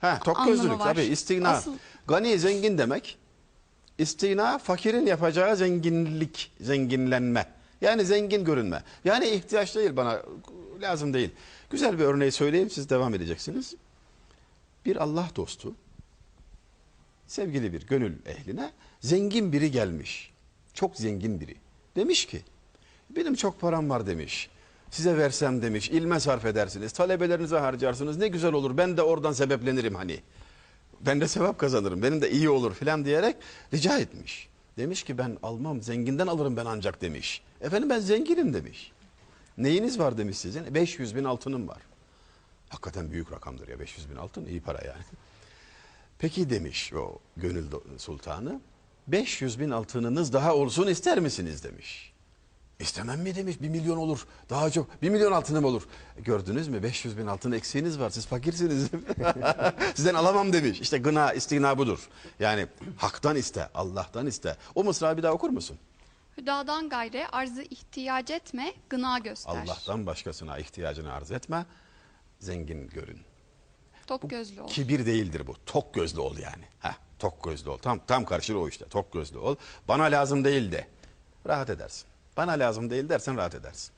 Ha, tok gözlülük tabii istigna. Asıl Gani zengin demek. İstigna fakirin yapacağı zenginlik, zenginlenme. Yani zengin görünme. Yani ihtiyaç değil bana lazım değil. Güzel bir örneği söyleyeyim siz devam edeceksiniz. Bir Allah dostu sevgili bir gönül ehline zengin biri gelmiş. Çok zengin biri. Demiş ki benim çok param var demiş. Size versem demiş ilme sarf edersiniz. Talebelerinize harcarsınız. Ne güzel olur ben de oradan sebeplenirim hani. Ben de sevap kazanırım. Benim de iyi olur filan diyerek rica etmiş. Demiş ki ben almam zenginden alırım ben ancak demiş. Efendim ben zenginim demiş. Neyiniz var demiş sizin? 500 bin altınım var. Hakikaten büyük rakamdır ya 500 bin altın iyi para yani. Peki demiş o gönül sultanı 500 bin altınınız daha olsun ister misiniz demiş. İstemem mi demiş bir milyon olur daha çok bir milyon altınım olur. Gördünüz mü 500 bin altın eksiğiniz var siz fakirsiniz. Sizden alamam demiş. İşte gına istigna budur. Yani haktan iste Allah'tan iste. O mısra bir daha okur musun? hüdadan gayre arzı ihtiyac etme, gına göster. Allah'tan başkasına ihtiyacını arz etme. Zengin görün. Tok gözlü ol. Kibir değildir bu. Tok gözlü ol yani. Heh, tok gözlü ol. Tam tam karşılığı o işte. Tok gözlü ol. Bana lazım değil de. Rahat edersin. Bana lazım değil dersen rahat edersin.